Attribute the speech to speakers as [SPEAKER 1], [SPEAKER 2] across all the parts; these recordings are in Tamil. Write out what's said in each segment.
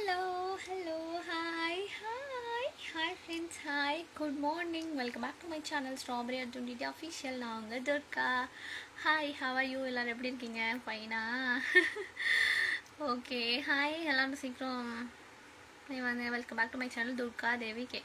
[SPEAKER 1] Hello hello hi hi hi friends hi good morning welcome back to my channel strawberry Arjun official நான் உங்கள் Durga. Hi how are you எல்லோரும் எப்படி இருக்கீங்க? ஃபைனா ஓகே ஹாய் எல்லாரும் சீக்கிரம். நீ வந்து welcome back to my channel Durga Devi K.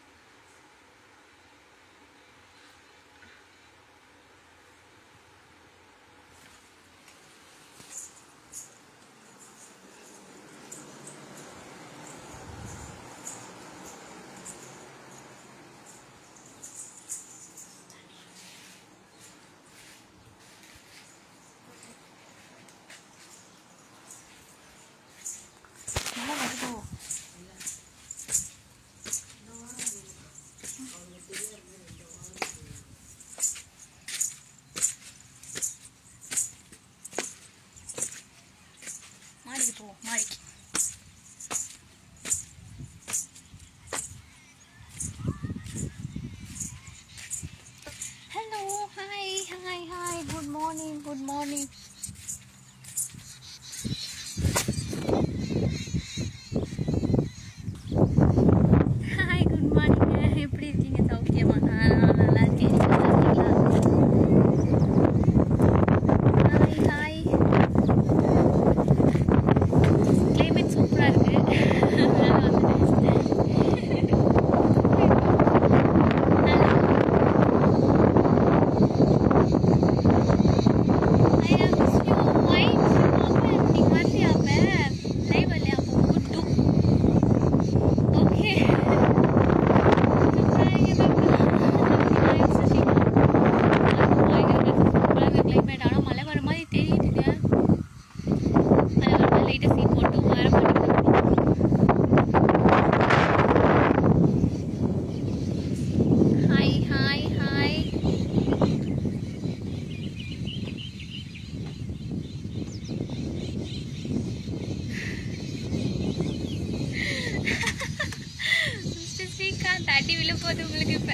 [SPEAKER 1] போகுது உங்களுக்கு இப்போ.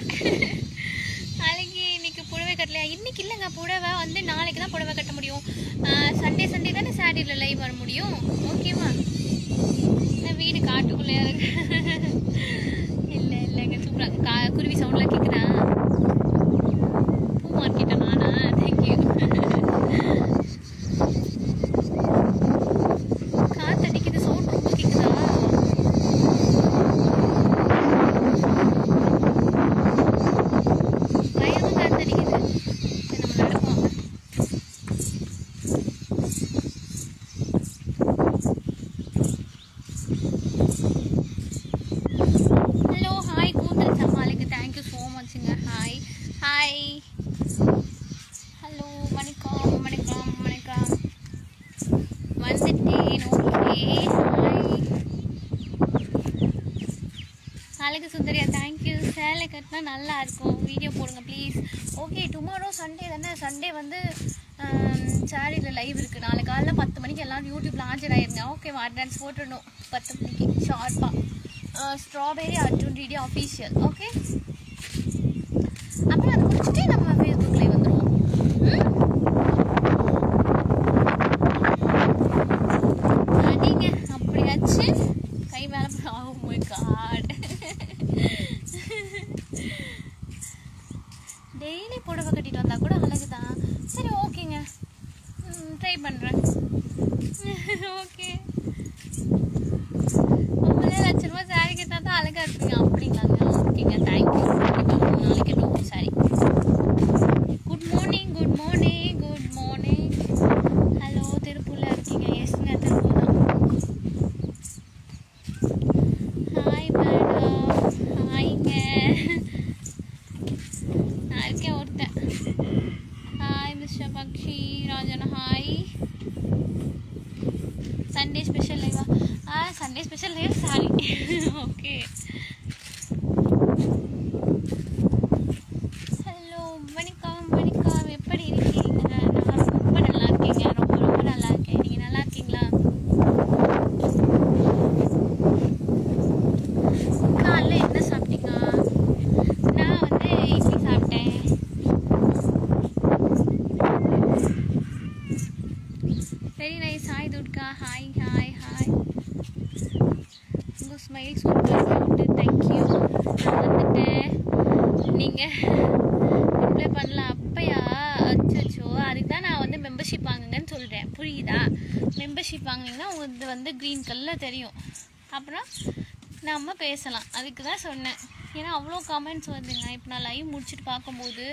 [SPEAKER 1] நாளைக்கு இன்னைக்கு புடவை கட்டலையா? இன்னைக்கு இல்லைங்க புடவை வந்து நாளைக்கு தான் புடவை கட்ட முடியும். சண்டே சண்டே தானே சாரியில் லைவ் வர முடியும். ஓகேவா நான் வீடு காட்டுக்குள்ளே இருக்கு? இல்லை இல்லைங்க சூப்பராக கா குருவி சவுண்ட்லாம் கேட்குதா பூ மார்க்கெட்டா நானா தேங்க்யூ காத்தடிக்குது சவுண்ட் ரொம்ப கேட்குதா பயமா காத்தடிக்குது சரி, நம்ம நடப்போம் ஹலோ ஹாய் கூந்தல் சமாளிக்கு தேங்க்யூ ஸோ மச்ங்க ஹாய் ஹாய் ஹலோ வணக்கம் வணக்கம் வணக்கம் வந்துட்டேன் ஓகே ஹாய் அழகு சுந்தரியா தேங்க்யூ சேலை கட்டினா நல்லா இருக்கும். வீடியோ போடுங்க ப்ளீஸ் ஓகே டுமாரோ சண்டே தானே சண்டே வந்து சாரியில் லைவ் இருக்குது நாளை காலைல பத்து மணிக்கு எல்லோரும் யூடியூப்பில் ஆஜராயிருங்க ஓகேவா அட்வான்ஸ் போட்டுடணும். பத்து மணிக்கு ஷார்ப்பாக strawberry Arjun DD official okay அப்புறம் அதை முடிச்சுட்டு நம்ம ஃபேஸ்புக்கில் வந்துடுவோம் அடிங்க அப்படியாச்சு கை மேலே oh my god டெய்லி புடவை கட்டிட்டு வந்தா கூட அழகு தான் சரி ஓகேங்க ட்ரை பண்ணுறேன் ஓகே ஒம்பது லட்ச ரூபா சாரி கட்டினா தான் அழகா இருப்பீங்க அப்படிங்களாங்க ஓகேங்க தேங்க்யூ கண்டிப்பாக நாளைக்கு கட்டுவோம் sorry good morning good morning good morning hello திருப்பூர்ல இருக்கீங்க எஸ்ங்க திருப்பூர் தான் ஹாய் மேடம் ஹாய்ங்க நான் இருக்கேன் ஒருத்தன் hi mister Bakshi Rajan hi Sunday special லைவா ஆ Sunday special live sorry okay hello வணக்கம் வணக்கம் எப்படி இருக்கீங்க நான் ரொம்ப நல்லா இருக்கேங்க ரொம்ப ரொம்ப நல்லா இருக்கேன் நீங்கள் நல்லா இருக்கீங்களா காலைல என்ன சாப்பிட்டீங்க நான் வந்து இட்லி சாப்பிட்டேன் very nice hi Durga hi hi hi உங்கள் smile super cute thank you நான் வந்துட்டேன் நீங்கள் ரிப்ளை பண்ணல அப்பயா அச்சோ அதுக்கு தான் நான் வந்து மெம்பர்ஷிப் வாங்குங்கன்னு சொல்கிறேன் புரியுதா? மெம்பர்ஷிப் வாங்கினீங்கன்னா உங்களுக்கு வந்து க்ரீன் கலரில் தெரியும். அப்புறம் நம்ம பேசலாம். அதுக்கு தான் சொன்னேன். ஏன்னா அவ்வளோ கமெண்ட்ஸ் வருதுங்க. இப்போ நான் லைவ் முடிச்சுட்டு பார்க்கும்போது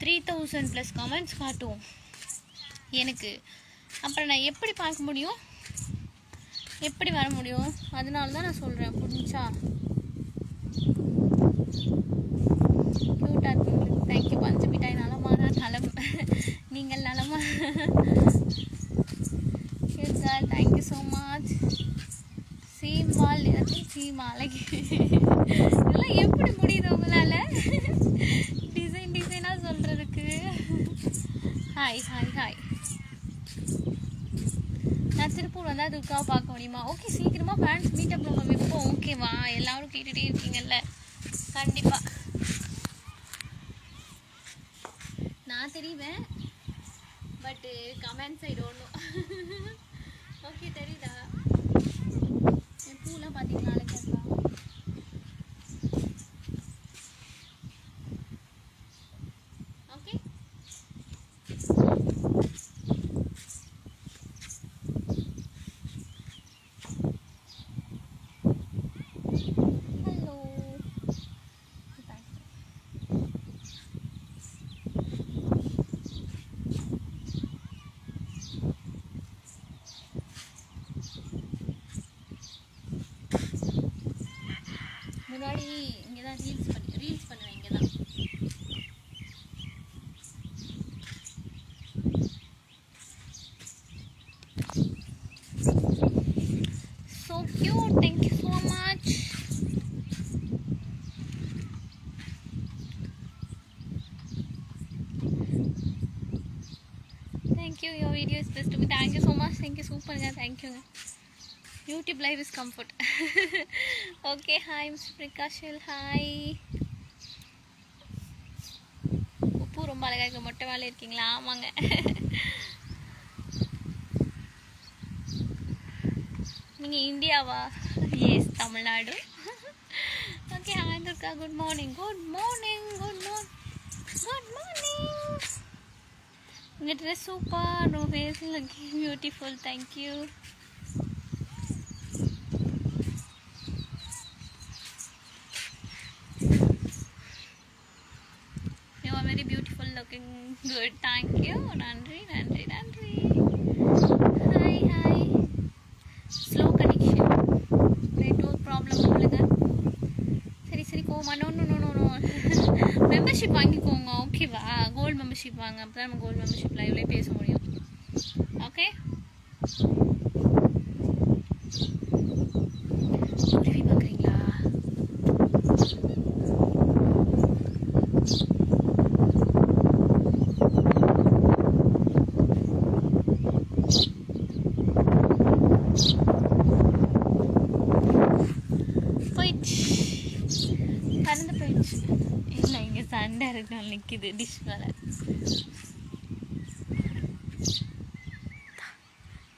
[SPEAKER 1] த்ரீ தௌசண்ட் ப்ளஸ் கமெண்ட்ஸ் காட்டும் எனக்கு. அப்புறம் நான் எப்படி பார்க்க முடியும்? எப்படி வர முடியும்? அதனால தான் நான் சொல்கிறேன் புரிஞ்சா க்யூட்டாக இருக்கு. தேங்க்யூ பஞ்சு மிட்டாய் நலமா தான் நலம். நீங்கள் நலமா cute girl thank you so much சீமால் சீமாலைக்கு இதெல்லாம் எப்படி முடியுது உங்களால்? டிசைன் டிசைனாக சொல்கிறதுக்கு ஹாய் ஹாய் ஹாய் நான் திருப்பூர் வந்தால் துர்காவை பார்க்க முடியுமா? ஓகே சீக்கிரமாக ஃபேன்ஸ் மீட்டப் நம்ம வைப்போம். ஓகேவா எல்லாரும் கேட்டுகிட்டே இருக்கீங்கல்ல? கண்டிப்பாக நான் தெரிவேன். But comments I don't know okay தெரியுதா? பூலாம் பார்த்தீங்கன்னா அழகா இருக்கா ஓகே ஹலோ முன்னாடி இங்கே தான் ரீல்ஸ் பண்ணி ரீல்ஸ் பண்ணுவேன் இங்கே தான் So cute. Thank you so much. Thank you. Your video is best to me. Thank you YouTube live is comfort okay hi miss பிரகாஷல் hi உப்பு ரொம்ப அழகாக இருக்கு. மொட்டை வேலை இருக்கீங்களா? ஆமாங்க. நீங்கள் இந்தியாவா? Yes Tamil Nadu. Okay hi Durga. Good morning good morning good morning good morning உங்கள் ட்ரெஸ் சூப்பர் ரொம்ப face beautiful thank you you are very beautiful looking good thank you நன்றி நன்றி நன்றி. Hi hi slow connection network problem உங்களுக்கு சரி சரி coma no no no no membership வாங்கிக்கோங்க ஓகேவா கோல்டு மெம்பர்ஷிப் வாங்க. அப்போ தான் நம்ம கோல்டு மெம்பர்ஷிப் லைவ்லேயே பேச முடியும். ஓகே குருவி பார்க்குறீங்களா போயிடுச்சு பறந்து போயிடுச்சு இல்லை இங்கே இருக்கு நிற்கிது டிஷ் மேலே.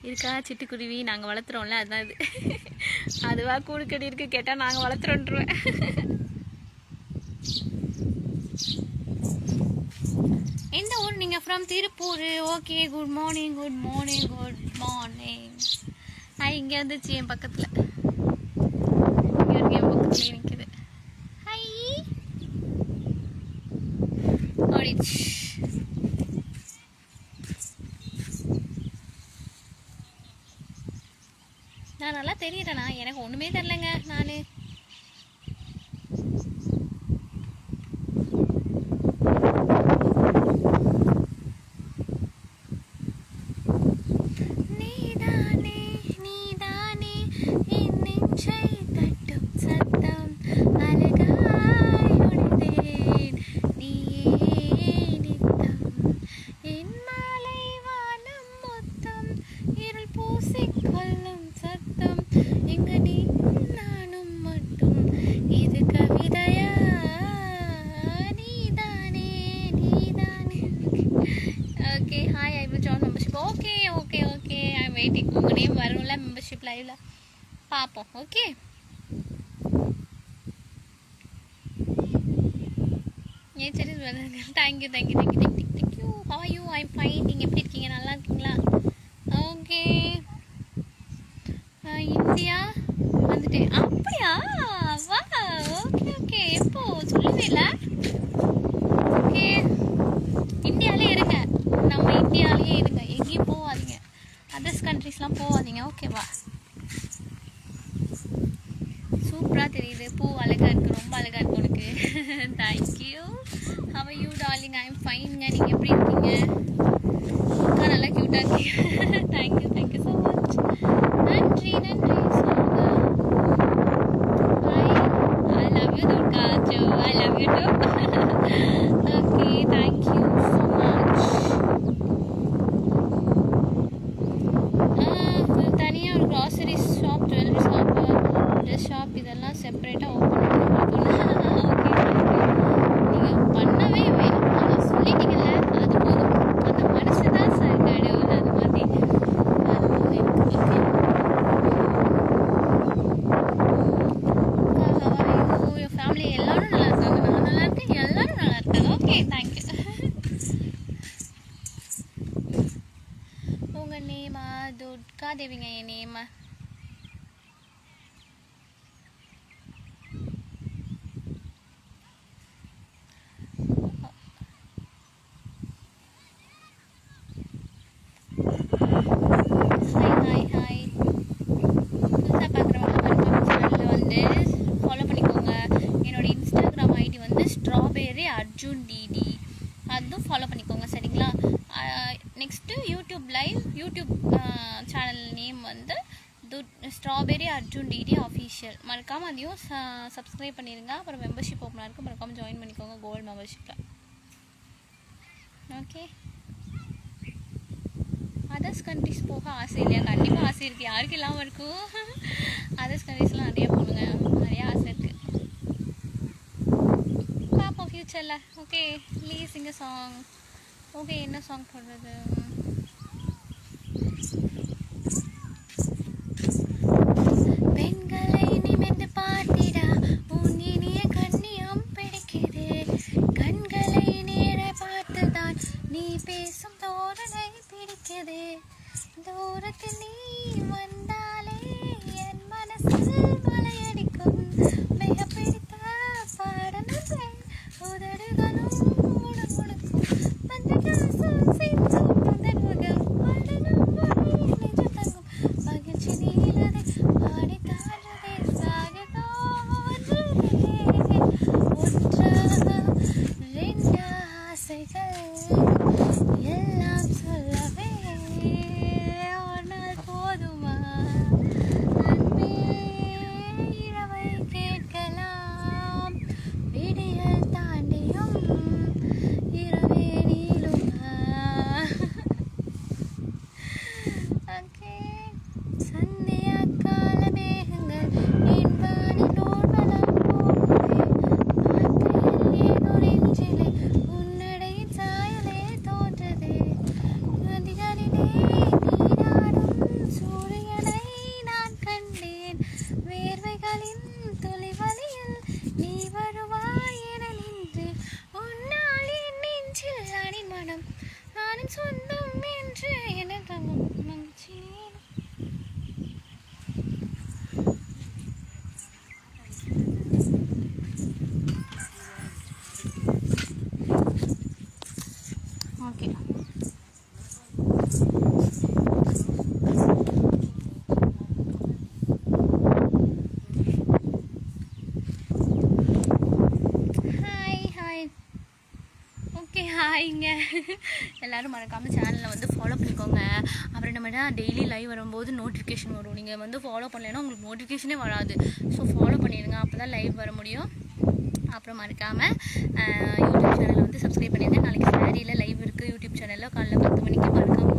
[SPEAKER 1] இருக்கா சிட்டுக்குருவி நாங்கள் வளர்த்துறோம்ல அதுதான் இது. அதுவா கூடு கட்டி இருக்கு கேட்டால் நாங்கள் வளர்த்துறோன்றுவேன். எந்த ஊர் நீங்கள் from Tiruppur. Okay good morning good morning good morning ஆ இங்கே வந்துச்சு என் பக்கத்தில் இங்கே இருக்கு என் பக்கத்துலேயே நிற்குது ஹை ஓடிச்சு நான் எனக்கு ஒன்றுமே தெரிலங்க நான். பேட்டிக்கு உங்கள் நேம் வரணும்ல மெம்பர்ஷிப் லைவில் பார்ப்போம் ஓகே ஏன் சரி thank you thank you thank you thank you thank you hi you I'm fine நீங்கள் எப்படி இருக்கீங்க? நல்லா இருக்கீங்களா? ஓகே இந்தியா வந்துட்டு அப்படியா? வா ஓகே ஓகே எப்போ சொல்லவே இல்லை. ஓகே இந்தியாவிலே இருங்க. நம்ம இந்தியாவிலேயே ஐடி வந்து ஸ்ட்ராபெரி அர்ஜுன் டிடி அதுவும் ஃபாலோ பண்ணிக்கோங்க சரிங்களா? Next YouTube live YouTube channel name வந்து துட் ஸ்ட்ராபெரி அர்ஜுன் டிடி அஃபீஷியல் மறக்காமல் அதையும் சப்ஸ்கிரைப் பண்ணிடுங்க அப்புறம் மெம்பர்ஷிப் ஓப்பனாக இருக்குது மறக்காமல் ஜாயின் பண்ணிக்கோங்க. கோல்டு மெம்பர்ஷிப்பில் ஓகே அதர்ஸ் கண்ட்ரிஸ் போக ஆசை இல்லையா? கண்டிப்பாக ஆசை இருக்குது யாருக்கு இல்லாமல் இருக்கும்? அதர்ஸ் கண்ட்ரிஸ்லாம் நிறைய போகணுங்க நிறைய ஆசை இருக்குது பார்ப்போம் ஃப்யூச்சரில் ஓகே ப்ளீஸ் இங்கே சாங் ஓகே என்ன சாங் போடுறது? தூரத்தில் நீ எல்லாரும் மறக்காமல் சேனலில் வந்து ஃபாலோ பண்ணிக்கோங்க. அப்புறம் நம்ம டெய்லி லைவ் வரும்போது நோட்டிஃபிகேஷன் வரும். நீங்கள் வந்து ஃபாலோ பண்ணலைன்னா உங்களுக்கு நோட்டிஃபிகேஷனே வராது. ஸோ ஃபாலோ பண்ணிடுங்க. அப்போ தான் லைவ் வர முடியும். அப்புறம் மறக்காமல் யூடியூப் சேனலை வந்து சப்ஸ்கிரைப் பண்ணிடுங்க. நாளைக்கு சாரியில் லைவ் இருக்குது யூடியூப் சேனலில் காலைல பத்து மணிக்கு மறக்காமல்